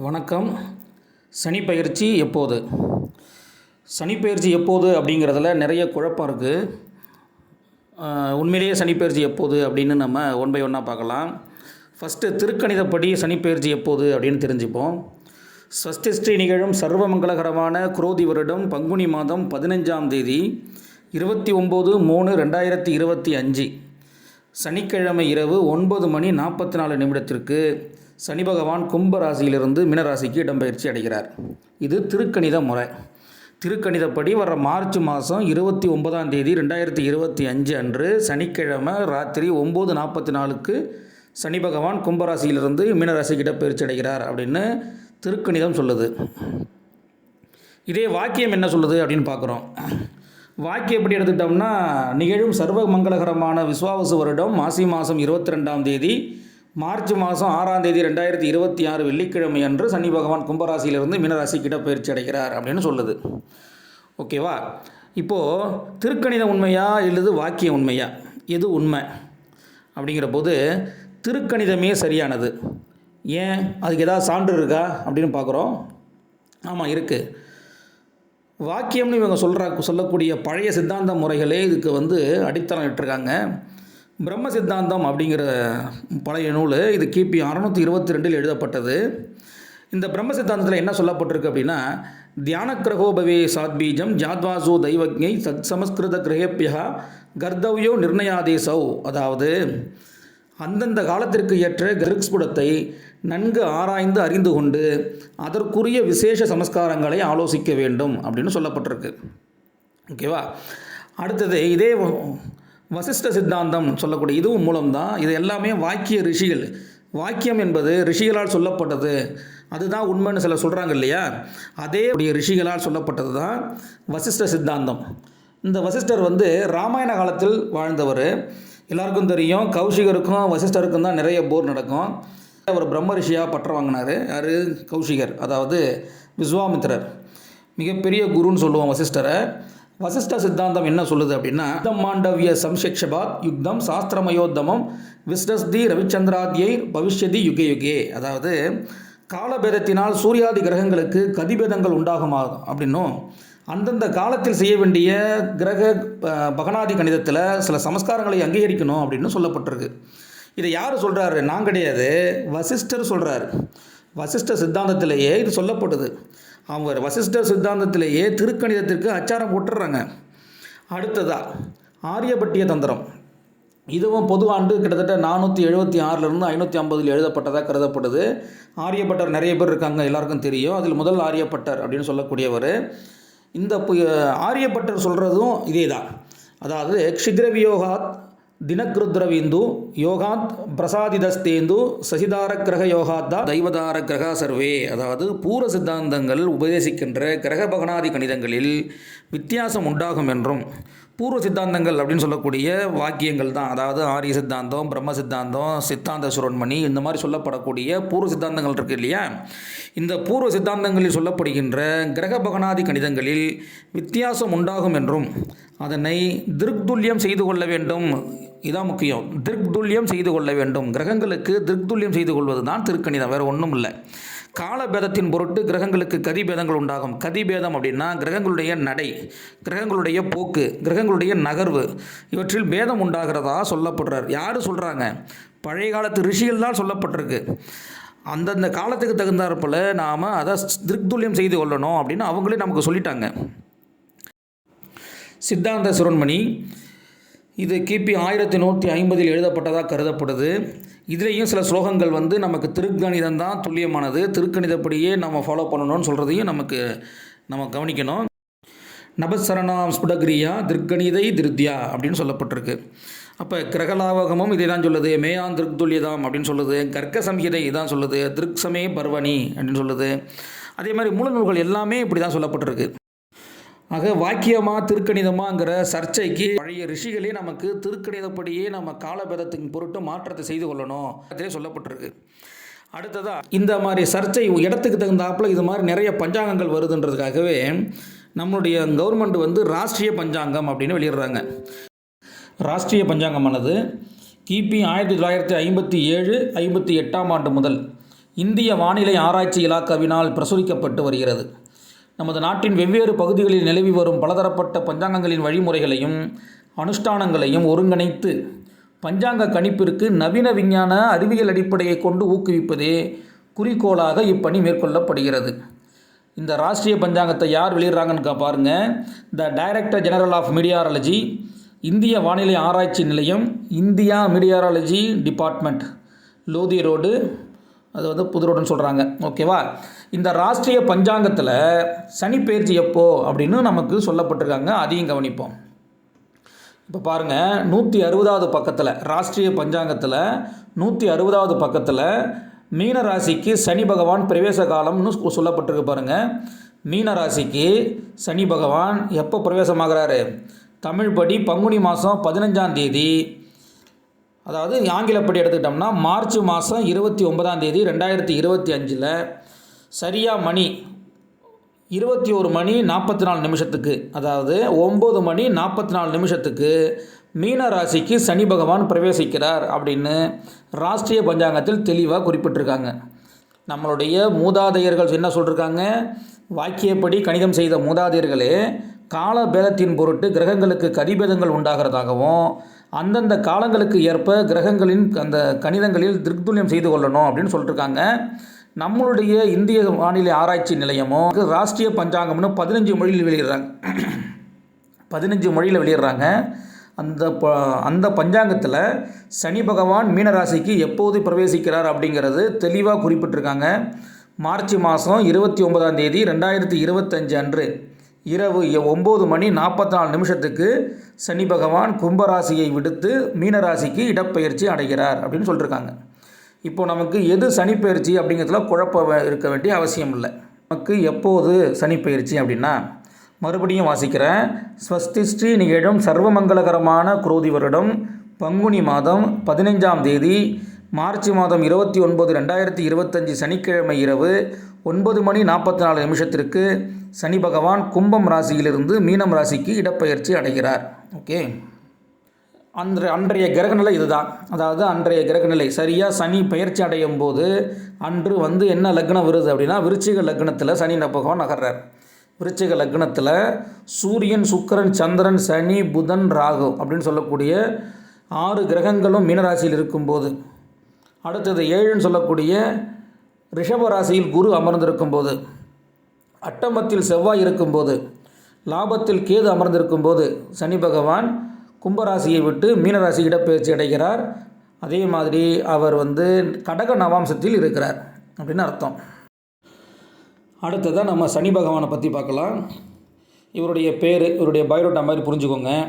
வணக்கம். சனி பயிற்சி எப்போது? சனி பயிற்சி எப்போது அப்படிங்கிறதுல நிறைய குழப்பம் இருக்குது உண்மையிலேயே சனி பயிற்சி எப்போது அப்படின்னு நம்ம ஒன் பை ஒன்னாக பார்க்கலாம். ஃபஸ்ட்டு திருக்கணிதப்படி சனி பயிற்சி எப்போது அப்படின்னு தெரிஞ்சுப்போம். ஸ்வஸ்திஸ்ரீ நிகழும் சர்வமங்களகரமான குரோதி வருடம் பங்குனி மாதம் பதினஞ்சாம் தேதி இருபத்தி ஒம்பது மூணு ரெண்டாயிரத்தி இருபத்தி அஞ்சு. சனிக்கிழமை இரவு ஒன்பது மணி நாற்பத்தி நாலு நிமிடத்திற்கு சனி பகவான் கும்பராசியிலிருந்து மீனராசிக்கு இடம்பெயர்ச்சி அடைகிறார். இது திருக்கணித முறை. திருக்கணிதப்படி வர மார்ச் மாதம் இருபத்தி ஒன்பதாம் தேதி ரெண்டாயிரத்தி இருபத்தி அஞ்சு அன்று சனிக்கிழமை ராத்திரி ஒம்பது நாற்பத்தி நாலுக்கு சனி பகவான் கும்பராசியிலிருந்து மீனராசிக்கு இடப்பெயர்ச்சி அடைகிறார் அப்படின்னு திருக்கணிதம் சொல்லுது. இதே வாக்கியம் என்ன சொல்லுது அப்படின்னு பார்க்குறோம். வாக்கியம் எப்படி எடுத்துக்கிட்டோம்னா நிகழும் சர்வ மங்களகரமான விஸ்வாவசு வருடம் மாசி மாதம் இருபத்தி ரெண்டாம் தேதி மார்ச் மாதம் ஆறாம் தேதி ரெண்டாயிரத்தி இருபத்தி ஆறு வெள்ளிக்கிழமை அன்று சனி பகவான் கும்பராசியிலிருந்து கிட்ட பயிற்சி அடைகிறார் அப்படின்னு சொல்லுது. ஓகேவா இப்போது திருக்கணித உண்மையா இல்லது வாக்கிய உண்மையா? எது உண்மை? அப்படிங்கிற போது திருக்கணிதமே சரியானது. ஏன்? அதுக்கு ஏதாவது சான்று இருக்கா? அப்படின்னு பார்க்குறோம். ஆமாம் இருக்குது வாக்கியம்னு இவங்க சொல்கிற சொல்லக்கூடிய பழைய சித்தாந்த முறைகளே இதுக்கு வந்து அடித்தளம் இட்டிருக்காங்க. பிரம்ம சித்தாந்தம் அப்படிங்கிற பழைய நூல் இது கிபி அறநூற்றி இருபத்தி ரெண்டில் எழுதப்பட்டது. இந்த பிரம்ம சித்தாந்தத்தில் என்ன சொல்லப்பட்டிருக்கு அப்படின்னா தியான கிரகோபவே சாத்பீஜம் ஜாத்வாசோ தெய்வஜை சத் சமஸ்கிருத கிரகேபியா கர்த்தவ்யோ நிர்ணயாதேசௌ அதாவது அந்தந்த காலத்திற்கு ஏற்ற கிருக்ஸ்புடத்தை நன்கு ஆராய்ந்து அறிந்து கொண்டு அதற்குரிய விசேஷ சமஸ்காரங்களை ஆலோசிக்க வேண்டும் அப்படின்னு சொல்லப்பட்டிருக்கு. ஓகேவா? அடுத்தது இதே வசிஷ்ட சித்தாந்தம் சொல்லக்கூடிய இதுவும் மூலம்தான். இது எல்லாமே வாக்கிய ரிஷிகள். வாக்கியம் என்பது ரிஷிகளால் சொல்லப்பட்டது. அதுதான் உண்மைன்னு சில சொல்கிறாங்க இல்லையா? அதே உடைய ரிஷிகளால் சொல்லப்பட்டது தான் வசிஷ்ட சித்தாந்தம். இந்த வசிஷ்டர் வந்து ராமாயண காலத்தில் வாழ்ந்தவர். எல்லாருக்கும் தெரியும் கௌஷிகருக்கும் வசிஷ்டருக்கும் தான் நிறைய போர் நடக்கும். அவர் பிரம்ம ரிஷியாக பற்ற வாங்கினார். யார்? கௌஷிகர் அதாவது விஸ்வாமித்திரர். மிகப்பெரிய குருன்னு சொல்லுவோம் வசிஷ்டரை. வசிஷ்ட சித்தாந்தம் என்ன சொல்லுது அப்படின்னா யுத்தம் மாண்டவிய சம்ஷக்ஷபாத் யுக்தம் சாஸ்திரமயோத்தமம் விஸ்டஸ்தி ரவிச்சந்திராத்யை பவிஷ்யதி யுகே யுகே. அதாவது காலபேதத்தினால் சூரியாதி கிரகங்களுக்கு கதிபேதங்கள் உண்டாகுமா அப்படின்னும் அந்தந்த காலத்தில் செய்ய வேண்டிய கிரக பகனாதி கணிதத்தில் சில சமஸ்காரங்களை அங்கீகரிக்கணும் அப்படின்னு சொல்லப்பட்டிருக்கு. இதை யார் சொல்கிறாரு நான் கிடையாது. வசிஷ்டர் சொல்கிறார் வசிஷ்ட சித்தாந்தத்திலேயே இது சொல்லப்படுது அவங்க வசிஷ்ட சித்தாந்தத்திலேயே திருக்கணிதத்திற்கு அச்சாரம் போட்டுடுறாங்க. அடுத்ததாக ஆரியபட்டிய தந்திரம். இதுவும் பொது ஆண்டு கிட்டத்தட்ட நானூற்றி எழுபத்தி ஆறிலிருந்து ஐநூற்றி ஐம்பதில் எழுதப்பட்டதாக கருதப்படுது. ஆரியப்பட்டர் நிறைய பேர் இருக்காங்க எல்லாருக்கும் தெரியும். அதில் முதல் ஆரியப்பட்டர் அப்படின்னு சொல்லக்கூடியவர். இந்த பு- ஆரியப்பட்டர் சொல்கிறதும் இதே தான் அதாவது க்ஷிக்ரவியோகாத் தினக்ருத்ரவிந்து யோகாத் பிரசாதிதஸ்தேந்து சசிதார கிரக யோகாத்தா தெய்வதார கிரகா சர்வே. அதாவது பூர்வ சித்தாந்தங்கள் உபதேசிக்கின்ற கிரக பகனாதி கணிதங்களில் வித்தியாசம் உண்டாகும் என்றும் பூர்வ சித்தாந்தங்கள் அப்படின்னு சொல்லக்கூடிய வாக்கியங்கள் தான். அதாவது ஆரிய சித்தாந்தம் பிரம்ம சித்தாந்தம் சித்தாந்த சுரண்மணி இந்த மாதிரி சொல்லப்படக்கூடிய பூர்வ சித்தாந்தங்கள் இருக்கு இல்லையா? இந்த பூர்வ சித்தாந்தங்களில் சொல்லப்படுகின்ற கிரக பகனாதி கணிதங்களில் வித்தியாசம் உண்டாகும் என்றும் அதனை திருக்துல்யம் செய்து கொள்ள வேண்டும். இதான் முக்கியம். திருக்துல்யம் செய்து கொள்ள வேண்டும். கிரகங்களுக்கு திருக்துல்யம் செய்து கொள்வது தான் திருக்கணிதம். வேறு ஒன்றும் இல்லை. காலபேதத்தின் பொருட்டு கிரகங்களுக்கு கதிபேதங்கள் உண்டாகும். கதிபேதம் அப்படின்னா கிரகங்களுடைய நடை கிரகங்களுடைய போக்கு கிரகங்களுடைய நகர்வு. இவற்றில் பேதம் உண்டாகிறதா சொல்லப்படுறார். யார் சொல்கிறாங்க பழைய காலத்து ரிஷிகள் தான் சொல்லப்பட்டிருக்கு. அந்தந்த காலத்துக்கு தகுந்தாற்போல் நாம் அதை திருக்துல்யம் செய்து கொள்ளணும் அப்படின்னு அவங்களே நமக்கு சொல்லிட்டாங்க. சித்தாந்த சுரண்மணி இது கிபி ஆயிரத்தி நூற்றி ஐம்பதில் எழுதப்பட்டதாக கருதப்படுது. இதுலேயும் சில ஸ்லோகங்கள் வந்து நமக்கு திருக்கணிதம் தான் துல்லியமானது. திருக்கணிதப்படியே நம்ம ஃபாலோ பண்ணணும்னு சொல்கிறதையும் நமக்கு நம்ம கவனிக்கணும். நபசரணாம் ஸ்புடகிரியா திருக்கணிதை திருத்யா அப்படின்னு சொல்லப்பட்டிருக்கு. அப்போ கிரகலாவகமும் இதை தான் சொல்லுது. மேயான் திருக்துல்யதாம் அப்படின்னு சொல்லுது. கர்க்க சம்ஹிதை இதான் சொல்லுது. திருக்சமே பர்வணி அப்படின்னு சொல்லுது. அதே மாதிரி மூலநூல்கள் எல்லாமே இப்படி தான் சொல்லப்பட்டிருக்கு. ஆக வாக்கியமா திருக்கணிதமாங்கிற சர்ச்சைக்கு பழைய ரிஷிகளே நமக்கு திருக்கணிதப்படியே நம்ம காலபேதத்தின் பொருட்டு மாற்றத்தை செய்து கொள்ளணும். அதே சொல்லப்பட்டிருக்கு. அடுத்ததா இந்த மாதிரி சர்ச்சை இடத்துக்கு தகுந்தாப்புல இது மாதிரி நிறைய பஞ்சாங்கங்கள் வருதுன்றதுக்காகவே நம்மளுடைய கவர்மெண்ட் வந்து ராஷ்ட்ரிய பஞ்சாங்கம் அப்படின்னு வெளியிடுறாங்க. ராஷ்ட்ரிய பஞ்சாங்கமானது கிபி ஆயிரத்தி தொள்ளாயிரத்தி ஐம்பத்தி ஏழு ஐம்பத்தி எட்டாம் ஆண்டு முதல் இந்திய வானிலை ஆராய்ச்சி இலாக்காவினால் பிரசுரிக்கப்பட்டு வருகிறது. நமது நாட்டின் வெவ்வேறு பகுதிகளில் நிலவி வரும் பலதரப்பட்ட பஞ்சாங்கங்களின் வழிமுறைகளையும் அனுஷ்டானங்களையும் ஒருங்கிணைத்து பஞ்சாங்க கணிப்பிற்கு நவீன விஞ்ஞான அறிவியல் அடிப்படையை கொண்டு ஊக்குவிப்பதே குறிக்கோளாக இப்பணி மேற்கொள்ளப்படுகிறது. இந்த ராஷ்ட்ரிய பஞ்சாங்கத்தை யார் வெளியிடுறாங்கன்னு பாருங்கள் பாருங்க. The director general of meteorology இந்திய வானிலை ஆராய்ச்சி நிலையம் India meteorology department Lodhi road அது வந்து புது ரோடுன்னு சொல்கிறாங்க ஓகேவா? இந்த ராஷ்ட்ரிய பஞ்சாங்கத்தில் சனிப்பெயர்ச்சி எப்போ அப்படின்னு நமக்கு சொல்லப்பட்டிருக்காங்க அதையும் கவனிப்போம். இப்போ பாருங்கள் நூற்றி அறுபதாவது பக்கத்தில் ராஷ்ட்ரிய பஞ்சாங்கத்தில் நூற்றி அறுபதாவது பக்கத்தில் மீன ராசிக்கு சனி பகவான் பிரவேச காலம்னு சொல்லப்பட்டிருக்கு பாருங்கள் மீன ராசிக்கு சனி பகவான் எப்போ பிரவேசமாகிறாரு? தமிழ்படி பங்குனி மாதம் பதினஞ்சாம் தேதி. அதாவது ஆங்கிலப்படி எடுத்துக்கிட்டோம்னா மார்ச் மாதம் இருபத்தி ஒன்பதாம் தேதி ரெண்டாயிரத்தி இருபத்தி அஞ்சில் சரியாக மணி இருபத்தி ஒரு மணி நாற்பத்தி நாலு நிமிஷத்துக்கு. அதாவது ஒம்பது மணி நாற்பத்தி நாலு நிமிஷத்துக்கு மீன ராசிக்கு சனி பகவான் பிரவேசிக்கிறார் அப்படின்னு ராஷ்ட்ரிய பஞ்சாங்கத்தில் தெளிவாக குறிப்பிட்டிருக்காங்க. நம்மளுடைய மூதாதையர்கள் என்ன சொல்லியிருக்காங்க வாக்கியப்படி கணிதம் செய்த மூதாதையர்களே கால பேதத்தின் பொருட்டு கிரகங்களுக்கு கதிபேதங்கள் உண்டாகிறதாகவும் அந்தந்த காலங்களுக்கு ஏற்ப கிரகங்களின் அந்த கணிதங்களில் திருத்துல்யம் செய்து கொள்ளணும் அப்படின்னு சொல்லிட்டுருக்காங்க நம்மளுடைய இந்திய வானிலை ஆராய்ச்சி நிலையமும் ராஷ்ட்ரிய பஞ்சாங்கம்னு பதினஞ்சு மொழியில் வெளியிடுறாங்க. பதினஞ்சு மொழியில் வெளியிடுறாங்க. அந்த ப அந்த பஞ்சாங்கத்தில் சனி பகவான் மீனராசிக்கு எப்போது பிரவேசிக்கிறார் அப்படிங்கிறது தெளிவாக குறிப்பிட்டிருக்காங்க. மார்ச் மாதம் இருபத்தி ஒன்பதாம் தேதி ரெண்டாயிரத்தி இருபத்தஞ்சு அன்று இரவு ஒம்பது மணி நாற்பத்தி நாலு நிமிஷத்துக்கு சனி பகவான் கும்பராசியை விடுத்து மீனராசிக்கு இடப்பெயர்ச்சி அடைகிறார் அப்படின்னு சொல்லியிருக்காங்க இப்போ நமக்கு எது சனிப்பெயர்ச்சி அப்படிங்கிறதுல குழப்பம் இருக்க வேண்டிய அவசியம் இல்லை நமக்கு எப்போது சனிப்பெயர்ச்சி அப்படின்னா மறுபடியும் வாசிக்கிறேன். ஸ்வஸ்தி ஸ்ரீ நிகழும் சர்வமங்கலகரமான குரோதி வருடம் பங்குனி மாதம் பதினைஞ்சாம் தேதி மார்ச் மாதம் இருபத்தி ஒன்பது ரெண்டாயிரத்தி இருபத்தஞ்சி சனிக்கிழமை இரவு ஒன்பது மணி நாற்பத்தி நாலு நிமிஷத்திற்கு சனி பகவான் கும்பம் ராசியிலிருந்து மீனம் ராசிக்கு இடப்பெயர்ச்சி அடைகிறார். ஓகே? அன்று அன்றைய கிரகநிலை இதுதான். அதாவது அன்றைய கிரகநிலை. சரியாக சனி பயிற்சி அடையும் போது அன்று வந்து என்ன லக்னம் வருது அப்படின்னா விருச்சிக லக்னத்தில் சனி நபகம் நகர்றார். விருச்சிக லக்னத்தில் சூரியன் சுக்கரன் சந்திரன் சனி புதன் ராகு அப்படின்னு சொல்லக்கூடிய ஆறு கிரகங்களும் மீனராசியில் இருக்கும்போது அடுத்தது ஏழுன்னு சொல்லக்கூடிய ரிஷப ராசியில் குரு அமர்ந்திருக்கும் போது அட்டமத்தில் செவ்வாய் இருக்கும்போது லாபத்தில் கேது அமர்ந்திருக்கும் போது சனி பகவான் கும்பராசியை விட்டு மீனராசி இடப்பெயர்ச்சி அடைகிறார். அதே மாதிரி அவர் வந்து கடக நவாம்சத்தில் இருக்கிறார் அப்படின்னு அர்த்தம். அடுத்ததாக நம்ம சனி பகவானை பற்றி பார்க்கலாம். இவருடைய பேர் இவருடைய பயோடேட்டா மாதிரி புரிஞ்சுக்கோங்க.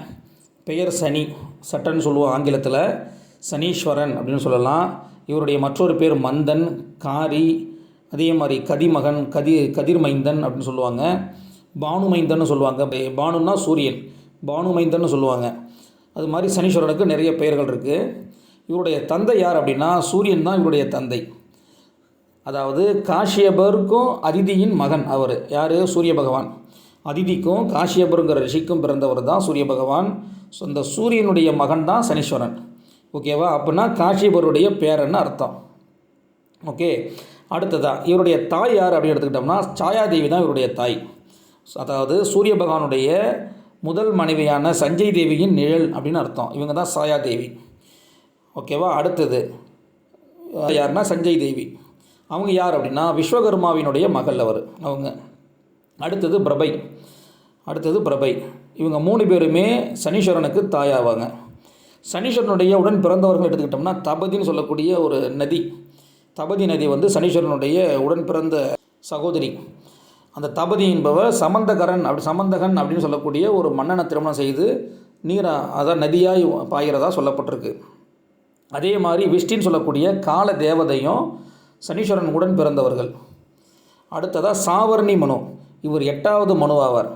பெயர் சனி சட்டன்னு சொல்லுவோம் ஆங்கிலத்தில். சனீஸ்வரன் அப்படின்னு சொல்லலாம். இவருடைய மற்றொரு பேர் மந்தன் காரி அதே மாதிரி கதிமகன் கதி கதிர்மைந்தன் அப்படின்னு சொல்லுவாங்க. பானுமைந்தன்னு சொல்லுவாங்க. பானுன்னா சூரியன். பானுமைந்தன்னு சொல்லுவாங்க. அது மாதிரி சனீஸ்வரனுக்கு நிறைய பெயர்கள் இருக்குது இவருடைய தந்தை யார் அப்படின்னா சூரியன் தான் இவருடைய தந்தை. அதாவது காஷ்யபருக்கும் அதிதியின் மகன் அவர். யார்? சூரிய பகவான் அதிதிக்கும் காஷ்யபருங்கிற ரிஷிக்கும் பிறந்தவர் தான் சூரிய பகவான் ஸோ அந்த சூரியனுடைய மகன் தான் சனீஸ்வரன். ஓகேவா அப்படின்னா காஷ்யபருடைய பேரன்னு அர்த்தம். ஓகே அடுத்ததாக இவருடைய தாய் யார் அப்படின்னு எடுத்துக்கிட்டோம்னா சாயாதேவி தான் இவருடைய தாய். அதாவது சூரிய பகவானுடைய முதல் மனைவியான சஞ்சய் தேவியின் நிழல் அப்படின்னு அர்த்தம். இவங்க தான் சாயா தேவி. ஓகேவா அடுத்தது. யாருன்னா சஞ்சய் தேவி. அவங்க யார் அப்படின்னா விஸ்வகர்மாவினுடைய மகள் அவர். அவங்க. அடுத்தது பிரபை. அடுத்தது பிரபை. இவங்க மூணு பேருமே சனீஸ்வரனுக்கு தாயாவாங்க. சனீஸ்வரனுடைய உடன் பிறந்தவர்கள் எடுத்துக்கிட்டோம்னா தபதின்னு சொல்லக்கூடிய ஒரு நதி. தபதி நதி வந்து சனீஸ்வரனுடைய உடன் பிறந்த சகோதரி. அந்த தபதி என்பவர் சமந்தகரன் அப்படி சமந்தகன் அப்படின்னு சொல்லக்கூடிய ஒரு மன்னனை திருமணம் செய்து நீரா அதான் நதியாய் பாய்கிறதா சொல்லப்பட்டிருக்கு. அதே மாதிரி விஷ்டின்னு சொல்லக்கூடிய கால தேவதையும் சனீஸ்வரன் உடன் பிறந்தவர்கள். அடுத்ததாக சாவர்ணி மனு. இவர் எட்டாவது மனு ஆவார்.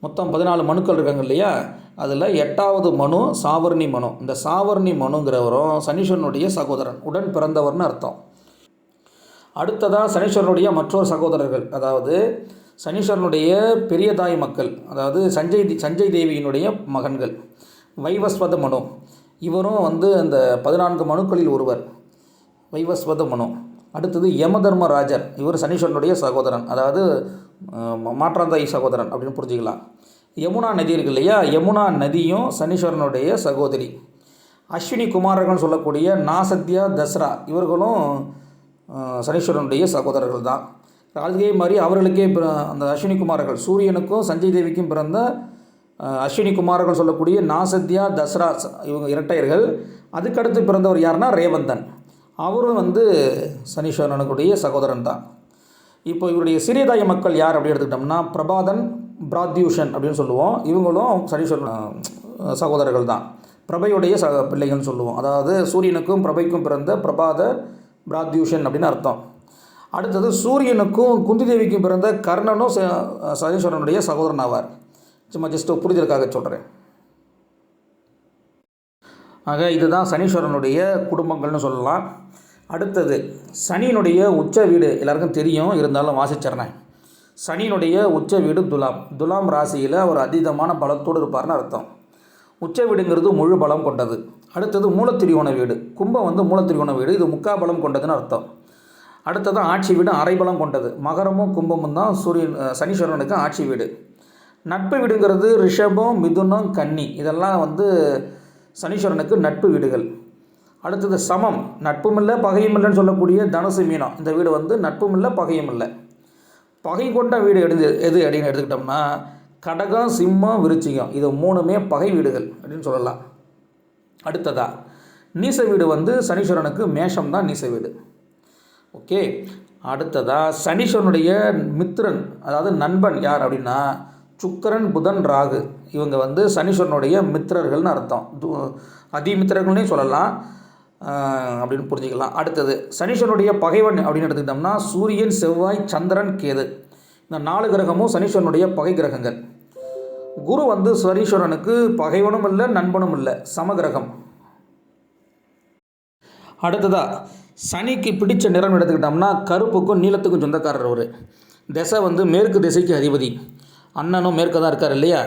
மொத்தம் பதினாலு மனுக்கள் இருக்காங்க இல்லையா? அதில் எட்டாவது மனு சாவர்ணி மனு. இந்த சாவர்ணி மனுங்கிறவரும் சனீஸ்வரனுடைய சகோதரன் உடன் பிறந்தவர்னு அர்த்தம். அடுத்ததாக சனீஸ்வரனுடைய மற்றொரு சகோதரர்கள் அதாவது சனீஸ்வரனுடைய பெரிய தாய் மக்கள் அதாவது சஞ்சய் தி- சஞ்சய் தேவியினுடைய மகன்கள் வைவஸ்வத மனு. இவரும் வந்து அந்த பதினான்கு மனுக்களில் ஒருவர் வைவஸ்வத மனு. அடுத்தது யமதர்மராஜர் இவர் சனீஸ்வரனுடைய சகோதரன் அதாவது அஹ், மாற்றாந்தாய் சகோதரன் அப்படின்னு புரிஞ்சுக்கலாம். யமுனா நதி இருக்கு இல்லையா? யமுனா நதியும் சனீஸ்வரனுடைய சகோதரி. அஸ்வினி குமாரகன் சொல்லக்கூடிய நாசத்யா தஸ்ரா இவர்களும் சனீஸ்வரனுடைய சகோதரர்கள் தான் அதே மாதிரி அவர்களுக்கே பிற அந்த அஸ்வினி குமாரர்கள் சூரியனுக்கும் சஞ்சய் தேவிக்கும் பிறந்த அஸ்வினி குமாரர்கள் சொல்லக்கூடிய நாசத்யா தசரா இவங்க இரட்டையர்கள். அதுக்கடுத்து பிறந்தவர் யாருன்னா ரேவந்தன். அவரும் வந்து சனீஸ்வரனுக்குடைய சகோதரன் தான் இப்போ இவருடைய சிறியதாய மக்கள் யார் அப்படி எடுத்துக்கிட்டோம்னா பிரபாதன் பிராத்யூஷன் அப்படின்னு சொல்லுவோம். இவங்களும் சனீஸ்வரன் சகோதரர்கள் தான் பிரபையுடைய சக பிள்ளைகள்னு சொல்லுவோம். அதாவது சூரியனுக்கும் பிரபைக்கும் பிறந்த பிரபாத பிராத்யூஷன் அப்படின்னு அர்த்தம். அடுத்தது சூரியனுக்கும் குந்தி தேவிக்கும் பிறந்த கர்ணனும் ச- சனீஸ்வரனுடைய சகோதரன் ஆவார் சும்மா ஜஸ்ட் புரிதலுக்காக சொல்கிறேன் ஆக இதுதான் சனீஸ்வரனுடைய குடும்பங்கள்னு சொல்லலாம். அடுத்தது சனியினுடைய உச்ச வீடு எல்லாருக்கும் தெரியும் இருந்தாலும் வாசிச்சிட்றேன். சனியினுடைய உச்ச வீடு துலாம். துலாம் ராசியில் அவர் அதீதமான பலத்தோடு இருப்பார்னு அர்த்தம். உச்ச வீடுங்கிறது முழு பலம் கொண்டது. அடுத்தது மூலத்திரியோண வீடு. கும்பம் வந்து மூலத்திரியோண வீடு. இது முக்கா பலம் கொண்டதுன்னு அர்த்தம். அடுத்தது ஆட்சி வீடு அரை பலம் கொண்டது. மகரமும் கும்பமும் தான் சூரியன் சனீஸ்வரனுக்கு ஆட்சி வீடு. நட்பு வீடுங்கிறது ரிஷபம் மிதுனம் கன்னி. இதெல்லாம் வந்து சனீஸ்வரனுக்கு நட்பு வீடுகள். அடுத்தது சமம். நட்பும் இல்லை பகையும் இல்லைன்னு சொல்லக்கூடிய தனுசு மீனம். இந்த வீடு வந்து நட்பும் இல்லை பகையும் இல்லை பகை கொண்ட வீடு எடுத்து எது அப்படின்னு எடுத்துக்கிட்டோம்னா கடகம் சிம்மம் விருச்சிகம். இது மூணுமே பகை வீடுகள் அப்படின்னு சொல்லலாம். அடுத்ததா நீச வீடு வந்து சனீஸ்வரனுக்கு மேஷம் தான் நீச வீடு ஓகே அடுத்ததா சனீஸ்வரனுடைய மித்திரன் அதாவது நண்பன் யார் அப்படின்னா சுக்கிரன் புதன் ராகு. இவங்க வந்து சனீஸ்வரனுடைய மித்திரர்கள்னு அர்த்தம். அதிமித்திரர்கள்னே சொல்லலாம். அப்படின்னு புரிஞ்சுக்கலாம். அடுத்தது சனீஸ்வரனுடைய பகைவன் அப்படின்னு எடுத்துக்கிட்டோம்னா சூரியன் செவ்வாய் சந்திரன் கேது. இந்த நாலு கிரகமும் சனீஸ்வரனுடைய பகை கிரகங்கள். குரு வந்து சனீஸ்வரனுக்கு பகைவனும் இல்லை நண்பனும் இல்லை. சமகிரகம். அடுத்ததாக சனிக்கு பிடித்த நிறம் எடுத்துக்கிட்டோம்னா கருப்புக்கும் நீளத்துக்கும் சொந்தக்காரர் அவர். திசை வந்து மேற்கு திசைக்கு அதிபதி. அண்ணனும் மேற்கு தான் இருக்கார் இல்லையா?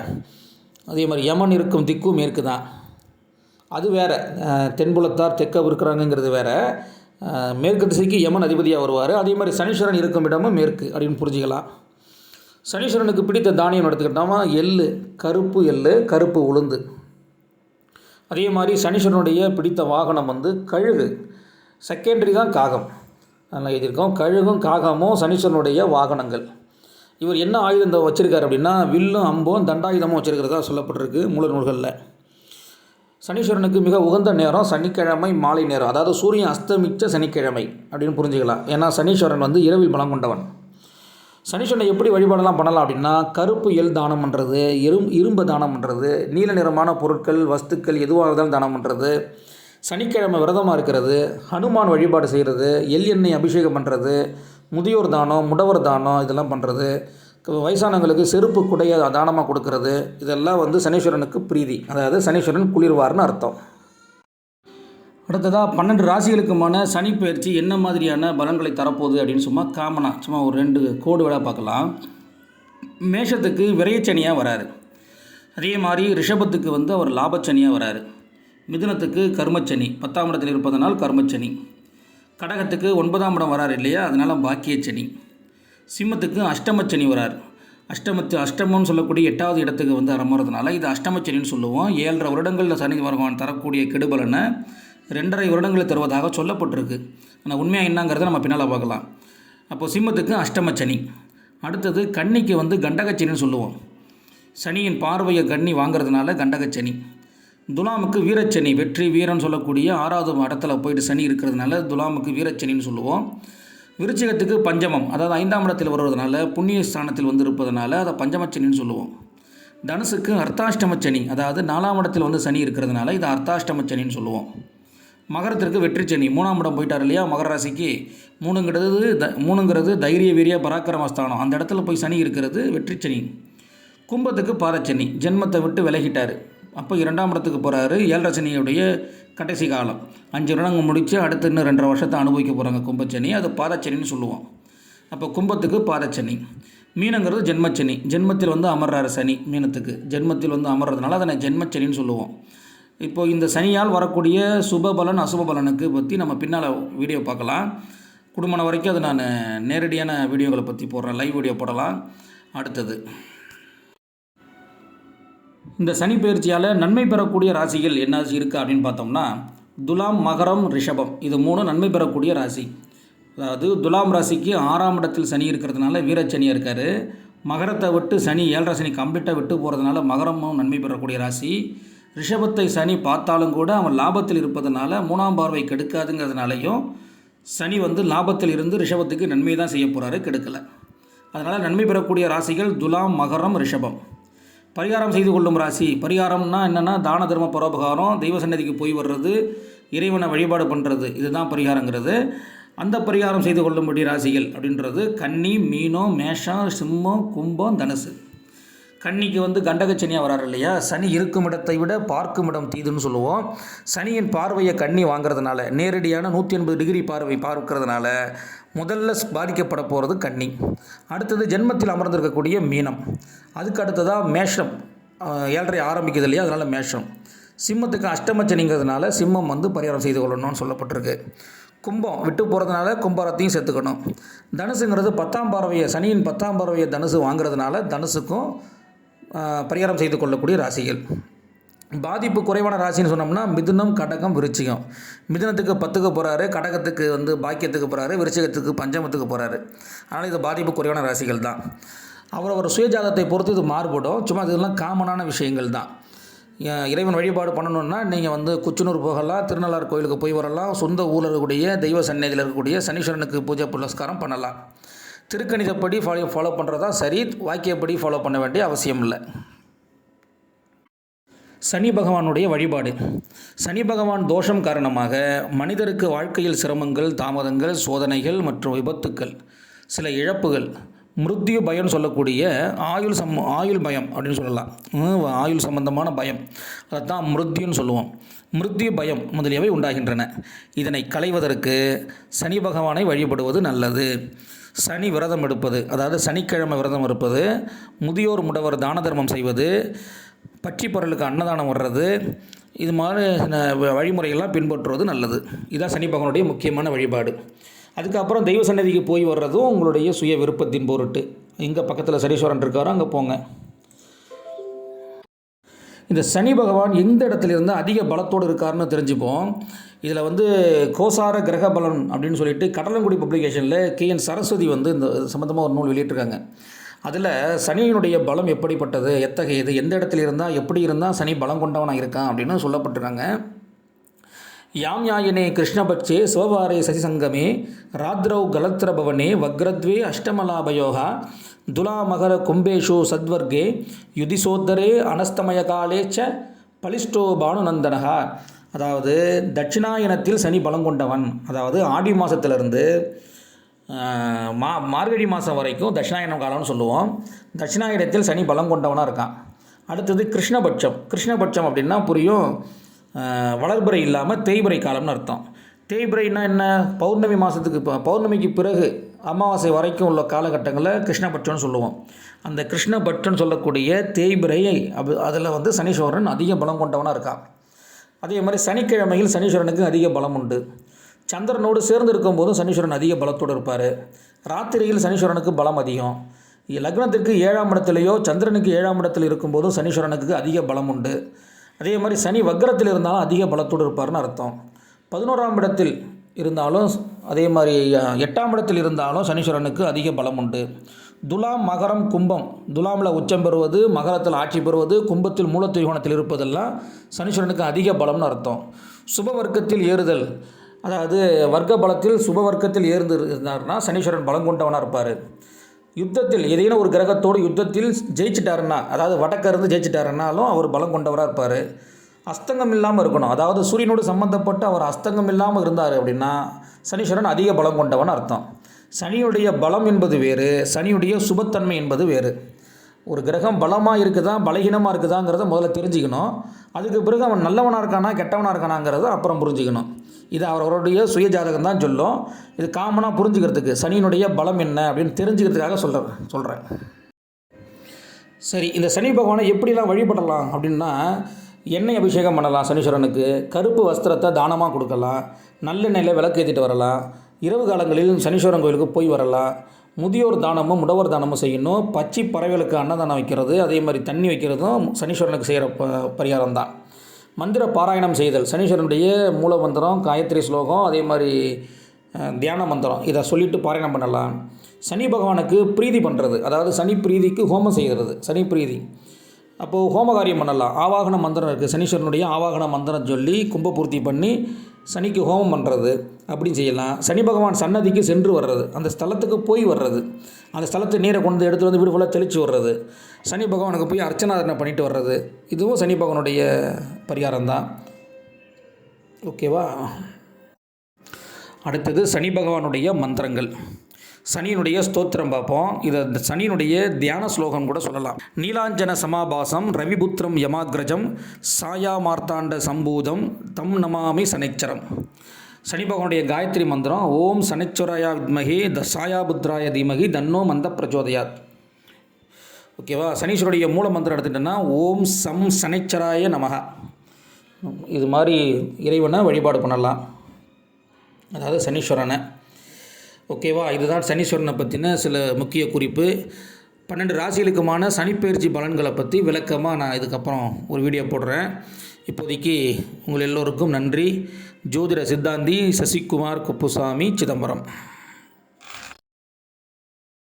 அதே மாதிரி யமன் இருக்கும் திக்கும் மேற்கு தான். அது வேறு. தென்புலத்தார் தெற்க இருக்கிறாங்கங்கிறது வேறு. மேற்கு திசைக்கு யமன் அதிபதியாக வருவார். அதே மாதிரி சனீஸ்வரன் இருக்கும் இடமும் மேற்கு அப்படின்னு புரிஞ்சுக்கலாம். சனீஸ்வரனுக்கு பிடித்த தானியம் எடுத்துக்கிட்டோமா? எள்ளு கருப்பு எள்ளு கருப்பு உளுந்து. அதே மாதிரி சனீஸ்வரனுடைய பிடித்த வாகனம் வந்து கழுகு. செகண்டரி தான் காகம். நல்லா எழுதியிருக்கோம். கழுகும் காகமும் சனீஸ்வரனுடைய வாகனங்கள். இவர் என்ன ஆயுதம் வச்சுருக்கார் அப்படின்னா வில்லும் அம்பும் தண்டாயுதமும் வச்சுருக்கிறதா சொல்லப்பட்டிருக்கு மூல நூல்களில். சனீஸ்வரனுக்கு மிக உகந்த நேரம் சனிக்கிழமை மாலை நேரம். அதாவது சூரியன் அஸ்தமித்த சனிக்கிழமை அப்படின்னு புரிஞ்சுக்கலாம். ஏன்னா சனீஸ்வரன் வந்து இரவில் பலம் கொண்டவன். சனீஸ்வரனை எப்படி வழிபாடெல்லாம் பண்ணலாம் அப்படின்னா கருப்பு எல் தானம் பண்ணுறது எறும் இரும்பு தானம் பண்ணுறது நீல நிறமான பொருட்கள் வஸ்துக்கள் எதுவாக இருந்தாலும் தானம் பண்ணுறது சனிக்கிழமை விரதமாக இருக்கிறது ஹனுமான் வழிபாடு செய்கிறது எள் எண்ணெய் அபிஷேகம் பண்ணுறது முதியோர் தானம் முடவர் தானம் இதெல்லாம் பண்ணுறது வயசானவங்களுக்கு செருப்பு குடைய தானமாக கொடுக்கறது இதெல்லாம் வந்து சனீஸ்வரனுக்கு பிரீதி. அதாவது சனீஸ்வரன் குளிர்வார்னு அர்த்தம். அடுத்ததாக பன்னெண்டு ராசிகளுக்குமான சனி பயிற்சி என்ன மாதிரியான பலன்களை தரப்போகுது அப்படின்னு சும்மா காமனாக சும்மா ஒரு ரெண்டு கோடு வேலை பார்க்கலாம். மேஷத்துக்கு விரையச்சனியாக வராரு. அதே மாதிரி ரிஷபத்துக்கு வந்து அவர் லாபச்சனியாக வராரு. மிதுனத்துக்கு கர்மச்சனி பத்தாம் இடத்தில் இருப்பதனால் கர்மச்சனி. கடகத்துக்கு ஒன்பதாம் இடம் வராரு இல்லையா? அதனால் பாக்கியச்சனி. சிம்மத்துக்கு அஷ்டமச்சனி வரார். அஷ்டமத்து அஷ்டமம்னு சொல்லக்கூடிய எட்டாவது இடத்துக்கு வந்து அறமுறதுனால இது அஷ்டமச்சனின்னு சொல்லுவோம். ஏழரை வருடங்களில் சனி பகவான் தரக்கூடிய கெடுபலனை ரெண்டரை வருடங்களை தருவதாக சொல்லப்பட்டிருக்கு. ஆனால் உண்மையாக என்னங்கிறத நம்ம பின்னால் பார்க்கலாம். அப்போது சிம்மத்துக்கு அஷ்டமச்சனி அடுத்தது கன்னிக்கு வந்து கண்டகச்சனின்னு சொல்லுவோம். சனியின் பார்வையை கன்னி வாங்குறதுனால கண்டகச்சனி துலாமுக்கு வீரச்சனி வெற்றி வீரன் சொல்லக்கூடிய ஆறாவது இடத்துல போயிட்டு சனி இருக்கிறதுனால துலாமுக்கு வீரச்சனின்னு சொல்லுவோம். விருச்சிகத்துக்கு பஞ்சமம் அதாவது ஐந்தாம் இடத்தில் வருவதனால புண்ணிய ஸ்தானத்தில் வந்து இருப்பதனால அதை பஞ்சமச்சனின்னு சொல்லுவோம். தனுசுக்கு அர்த்தாஷ்டமச்சனி அதாவது நாலாம் இடத்தில் வந்து சனி இருக்கிறதுனால இது அர்த்தாஷ்டமச்சனின்னு சொல்லுவோம். மகரத்திற்கு வெற்றி சனி மூணாம் இடம் போயிட்டார் இல்லையா மகர ராசிக்கு? மூணுங்கிறது த மூணுங்கிறது தைரிய வீரிய பராக்கிரமஸ்தானம். அந்த இடத்துல போய் சனி இருக்கிறது வெற்றி சனி கும்பத்துக்கு பாதச்சனி ஜென்மத்தை விட்டு விலகிட்டார். அப்போ இரண்டாம் இடத்துக்கு போகிறாரு ஏழரை சனியுடைய கடைசி காலம். அஞ்சு வருடங்கள் முடித்து அடுத்து இன்னும் ரெண்டரை வருஷத்தை அனுபவிக்க போகிறாங்க கும்பச்சனி அது பாதச்சனின்னு சொல்லுவோம் அப்போ கும்பத்துக்கு பாதச்சனி மீனங்கிறது ஜென்மச்சனி ஜென்மத்தில் வந்து அமர்றாரு சனி மீனத்துக்கு. ஜென்மத்தில் வந்து அமர்றதுனால அதனை ஜென்மச்சனின்னு சொல்லுவோம். இப்போது இந்த சனியால் வரக்கூடிய சுபபலன் அசுப பலனுக்கு பற்றி நம்ம பின்னால் வீடியோ பார்க்கலாம். குடும்பம் வரைக்கும் அது நான் நேரடியான வீடியோக்களை பற்றி போடுறேன். லைவ் வீடியோ போடலாம். அடுத்தது. இந்த சனி பயிற்சியால் நன்மை பெறக்கூடிய ராசிகள் என்ன இருக்குது அப்படின்னு பார்த்தோம்னா துலாம் மகரம் ரிஷபம். இது மூணு நன்மை பெறக்கூடிய ராசி. அதாவது துலாம் ராசிக்கு ஆறாம் இடத்தில் சனி இருக்கிறதுனால வீரச்சனியாக இருக்கார். மகரத்தை விட்டு சனி ஏழரை சனி கம்ப்ளீட்டாக விட்டு போகிறதுனால மகரமும் நன்மை பெறக்கூடிய ராசி. ரிஷபத்தை சனி பார்த்தாலும் கூட அவன் லாபத்தில் இருப்பதனால மூணாம் பார்வை கெடுக்காதுங்கிறதுனாலையும் சனி வந்து லாபத்தில் இருந்து ரிஷபத்துக்கு நன்மை தான் செய்ய போகிறாரு கெடுக்கலை. அதனால் நன்மை பெறக்கூடிய ராசிகள் துலாம் மகரம் ரிஷபம். பரிகாரம் செய்து கொள்ளும் ராசி. பரிகாரம்னா என்னென்னா தான தர்ம பரோபகாரம் தெய்வ சன்னதிக்கு போய் வர்றது இறைவனை வழிபாடு பண்ணுறது இதுதான் பரிகாரங்கிறது. அந்த பரிகாரம் செய்து கொள்ளும்படி ராசிகள் அப்படின்றது கன்னி மீனோ மேஷம் சிம்மம் கும்பம் தனுசு. கன்னிக்கு வந்து கண்டகச்சனியாக வராரு இல்லையா? சனி இருக்கும் இடத்தை விட பார்க்கும் இடம் தீதுன்னு சொல்லுவோம். சனியின் பார்வையை கன்னி வாங்குறதுனால நேரடியான நூற்றி எண்பது டிகிரி பார்வை பார்க்கறதுனால முதல்ல பாதிக்கப்பட போகிறது கன்னி. அடுத்தது ஜென்மத்தில் அமர்ந்திருக்கக்கூடிய மீனம். அதுக்கு அடுத்ததாக மேஷம். ஏழரை ஆரம்பிக்குது இல்லையா? அதனால் மேஷம். சிம்மத்துக்கு அஷ்டமச்சனிங்கிறதுனால சிம்மம் வந்து பரிகாரம் செய்து கொள்ளணும்னு சொல்லப்பட்டிருக்கு. கும்பம் விட்டு போகிறதுனால கும்பரத்தையும் சேர்த்துக்கணும். தனுசுங்கிறது பத்தாம் பார்வையை சனியின் பத்தாம் பார்வையை தனுசு வாங்குறதுனால தனுசுக்கும் பரிகாரம் செய்து கொள்ளக்கூடிய ராசிகள். பாதிப்பு குறைவான ராசின்னு சொன்னோம்னா மிதுனம் கடகம் விருச்சிகம். மிதுனத்துக்கு பத்துக்கு போகிறாரு கடகத்துக்கு வந்து பாக்கியத்துக்கு போகிறாரு விருச்சிகத்துக்கு பஞ்சமத்துக்கு போகிறாரு அதனால் இது பாதிப்பு குறைவான ராசிகள் தான். அவரவர் சுயஜாதத்தை பொறுத்து இது மாறுபடும். சும்மா இதெல்லாம் காமனான விஷயங்கள் தான். இறைவன் வழிபாடு பண்ணணுன்னா நீங்கள் வந்து குச்சனூர் போகலாம் திருநள்ளார் கோயிலுக்கு போய் வரலாம் சொந்த ஊரில் இருக்கக்கூடிய தெய்வ சன்னதியில் இருக்கக்கூடிய சனீஸ்வரனுக்கு பூஜை புரஸ்காரம் பண்ணலாம். திருக்கணிதப்படி ஃபாலோ ஃபாலோ பண்ணுறதா சரி. வாக்கியப்படி ஃபாலோ பண்ண வேண்டிய அவசியம் இல்லை. சனி பகவானுடைய வழிபாடு. சனி பகவான் தோஷம் காரணமாக மனிதருக்கு வாழ்க்கையில் சிரமங்கள் தாமதங்கள் சோதனைகள் மற்றும் விபத்துக்கள் சில இழப்புகள் மிருத்யு பயம் சொல்லக்கூடிய ஆயுள் சம் ஆயுள் பயம் அப்படின்னு சொல்லலாம். ஆயுள் சம்பந்தமான பயம். அதைத்தான் மிருத்யுன்னு சொல்லுவோம். மிருத்யு பயம் முதலியவை உண்டாகின்றன. இதனை களைவதற்கு சனி பகவானை வழிபடுவது நல்லது. சனி விரதம் எடுப்பது அதாவது சனிக்கிழமை விரதம் இருப்பது முதியோர் முடவர் தான தர்மம் செய்வது பற்றி பொருளுக்கு அன்னதானம் வர்றது இது மாதிரி வ- வழிமுறைகள்லாம் பின்பற்றுவது நல்லது. இதுதான் சனி பகவானுடைய முக்கியமான வழிபாடு. அதுக்கப்புறம் தெய்வ சன்னதிக்கு போய் வர்றதும் உங்களுடைய சுய விருப்பத்தின் பொருட்டு. இங்கே பக்கத்தில் சனீஸ்வரன் இருக்காரோ அங்கே போங்க. இந்த சனி பகவான் எந்த இடத்துல இருந்தால் அதிக பலத்தோடு இருக்காருன்னு தெரிஞ்சுப்போம். இதில் வந்து கோசார கிரக பலன் அப்படின்னு சொல்லிட்டு கடலங்குடி பப்ளிகேஷனில் கே என் சரஸ்வதி வந்து இந்த சம்மந்தமாக ஒரு நூல் வெளியிட்டிருக்காங்க. அதில் சனியினுடைய பலம் எப்படிப்பட்டது எத்தகையது எந்த இடத்துல இருந்தால் எப்படி இருந்தால் சனி பலம் கொண்டவனாக இருக்கான் அப்படின்னு சொல்லப்பட்டிருக்காங்க. யாம் யாயினே கிருஷ்ணபட்சே சிவபாரே சசிசங்கமே ராத்ரௌ கலத்ரபவனே வக்ரத்வே அஷ்டமலாபயோகா துலாமகர கும்பேஷு சத்வர்கே யுதிசோத்தரே அனஸ்தமய காலே ச பலிஷ்டோ பானுநந்தனகா. அதாவது தட்சிணாயனத்தில் சனி பலம் கொண்டவன். அதாவது ஆடி மாதத்திலிருந்து மா மார்கழி மாதம் வரைக்கும் தட்சிணாயனம் காலம்னு சொல்லுவோம். தட்சிணாயனத்தில் சனி பலம் கொண்டவனாக இருக்கான். அடுத்தது கிருஷ்ணபட்சம். கிருஷ்ணபட்சம் அப்படின்னா புரியும் வளர்பிறை இல்லாமல் தேய்பிறை காலம்னு அர்த்தம். தேய்பிறைனா என்ன? பௌர்ணமி மாதத்துக்கு இப்போ பௌர்ணமிக்கு பிறகு அமாவாசை வரைக்கும் உள்ள காலகட்டங்களில் கிருஷ்ணபட்சம்னு சொல்லுவோம். அந்த கிருஷ்ணபட்சம்னு சொல்லக்கூடிய தேய்பிரை அது அதில் வந்து சனீஸ்வரன் அதிக பலம் கொண்டவனாக இருக்கான். அதே மாதிரி சனிக்கிழமையில் சனீஸ்வரனுக்கு அதிக பலம் உண்டு. சந்திரனோடு சேர்ந்து இருக்கும்போதும் சனீஸ்வரன் அதிக பலத்தோடு இருப்பார். ராத்திரியில் சனீஸ்வரனுக்கு பலம் அதிகம். லக்னத்திற்கு ஏழாம் இடத்துலையோ சந்திரனுக்கு ஏழாம் இடத்தில் இருக்கும்போதும் சனீஸ்வரனுக்கு அதிக பலம் உண்டு. அதே மாதிரி சனி வக்ரத்தில் இருந்தாலும் அதிக பலத்தோடு இருப்பார்னு அர்த்தம். பதினோராம் இடத்தில் இருந்தாலும் அதே மாதிரி எட்டாம் இடத்தில் இருந்தாலும் சனீஸ்வரனுக்கு அதிக பலம் உண்டு. துலாம் மகரம் கும்பம். துலாமில் உச்சம் பெறுவது மகரத்தில் ஆட்சி பெறுவது கும்பத்தில் மூலத்திரிகோணத்தில் இருப்பதெல்லாம் சனீஸ்வரனுக்கு அதிக பலம்னு அர்த்தம். சுப வர்க்கத்தில் ஏறுதல். அதாவது வர்க்க பலத்தில் சுப வர்க்கத்தில் ஏறுந்து இருந்தார்னா சனீஸ்வரன் பலம் கொண்டவனாக இருப்பார். யுத்தத்தில் ஏதேனும் ஒரு கிரகத்தோடு யுத்தத்தில் ஜெயிச்சிட்டாருன்னா அதாவது வடக்கருந்து ஜெயிச்சிட்டாருன்னாலும் அவர் பலம் கொண்டவராக இருப்பார். அஸ்தங்கம் இல்லாமல் இருக்கணும். அதாவது சூரியனோடு சம்மந்தப்பட்டு அவர் அஸ்தங்கம் இல்லாமல் இருந்தார் அப்படின்னா சனீஸ்வரன் அதிக பலம் கொண்டவன் அர்த்தம். சனியுடைய பலம் என்பது வேறு சனியுடைய சுபத்தன்மை என்பது வேறு. ஒரு கிரகம் பலமாக இருக்குதா பலகீனமாக இருக்குதாங்கிறத முதல்ல தெரிஞ்சுக்கணும். அதுக்கு பிறகு அவன் நல்லவனாக இருக்கானா கெட்டவனாக இருக்கானாங்கிறத அப்புறம் புரிஞ்சுக்கணும். இது அவரவருடைய சுய ஜாதகம் தான் சொல்லும். இது காமனாக புரிஞ்சுக்கிறதுக்கு சனியினுடைய பலம் என்ன அப்படின்னு தெரிஞ்சுக்கிறதுக்காக சொல்கிறேன் சொல்கிறேன் சரி இந்த சனி பகவானை எப்படிலாம் வழிபடலாம் அப்படின்னா எண்ணெய் அபிஷேகம் பண்ணலாம் சனீஸ்வரனுக்கு கருப்பு வஸ்திரத்தை தானமாக கொடுக்கலாம் நல்லெண்ணெயில் விளக்கு ஏற்றிட்டு வரலாம் இரவு காலங்களில் சனீஸ்வரன் கோயிலுக்கு போய் வரலாம். முதியோர் தானமும் முடவர் தானமும் செய்யணும். பச்சை பறவைகளுக்கு அன்னதானம் வைக்கிறது. அதே மாதிரி தண்ணி வைக்கிறதும் சனீஸ்வரனுக்கு செய்கிற ப பரிகாரம் தான். மந்திர பாராயணம் செய்தல். சனீஸ்வரனுடைய மூல மந்திரம் காயத்ரி ஸ்லோகம் அதே மாதிரி தியான மந்திரம். இதை சொல்லிட்டு பாராயணம் பண்ணலாம். சனி பகவானுக்கு பிரீதி பண்ணுறது அதாவது சனி பிரீதிக்கு ஹோமம் செய்கிறது. சனி பிரீதி. அப்போது ஹோமகாரியம் பண்ணலாம். ஆவாகன மந்திரம் இருக்குது சனீஸ்வரனுடைய ஆவாகன மந்திரம் சொல்லி கும்பபூர்த்தி பண்ணி சனிக்கு ஹோமம் பண்ணுறது அப்படின்னு செய்யலாம். சனி பகவான் சன்னதிக்கு சென்று வர்றது அந்த ஸ்தலத்துக்கு போய் வர்றது. அந்த ஸ்தலத்து நீரை கொண்டு வந்து எடுத்துகிட்டு வந்து வீடு ஃபுல்லாக தெளித்து வர்றது. சனி பகவானுக்கு போய் அர்ச்சனாதனை பண்ணிட்டு வர்றது. இதுவும் சனி பகவானுடைய பரிகாரம் தான் ஓகேவா? அடுத்தது சனி பகவானுடைய மந்திரங்கள். சனியினுடைய ஸ்தோத்திரம் பார்ப்போம். இதை சனியினுடைய தியான ஸ்லோகம் கூட சொல்லலாம். நீலாஞ்சன சமாபாசம் ரவிபுத்திரம் யமாகிரஜம் சாயா மார்த்தாண்ட சம்பூதம் தம் நமாமி சனிச்சரம். சனி பகவானுடைய காயத்ரி மந்திரம் ஓம் சனிச்சுராயா வித்மகி த சாயாபுத்ராய தீமகி தன்னோ மந்த பிரச்சோதயாத். ஓகேவா? சனீஸ்வருடைய மூல மந்திரம் எடுத்துட்டோன்னா ஓம் சம் சனிச்சராய நமக. இது மாதிரி இறைவனை வழிபாடு பண்ணலாம். அதாவது சனீஸ்வரனை. ஓகேவா? இதுதான் சனீஸ்வரனை பற்றின சில முக்கிய குறிப்பு. பன்னெண்டு ராசிகளுக்குமான சனிப்பெயர்ச்சி பலன்களை பற்றி விளக்கமாக நான் இதுக்கப்புறம் ஒரு வீடியோ போடுறேன். இப்போதைக்கு உங்கள் எல்லோருக்கும் நன்றி. ஜோதிட சித்தாந்தி சசிகுமார் குப்புசாமி சிதம்பரம்.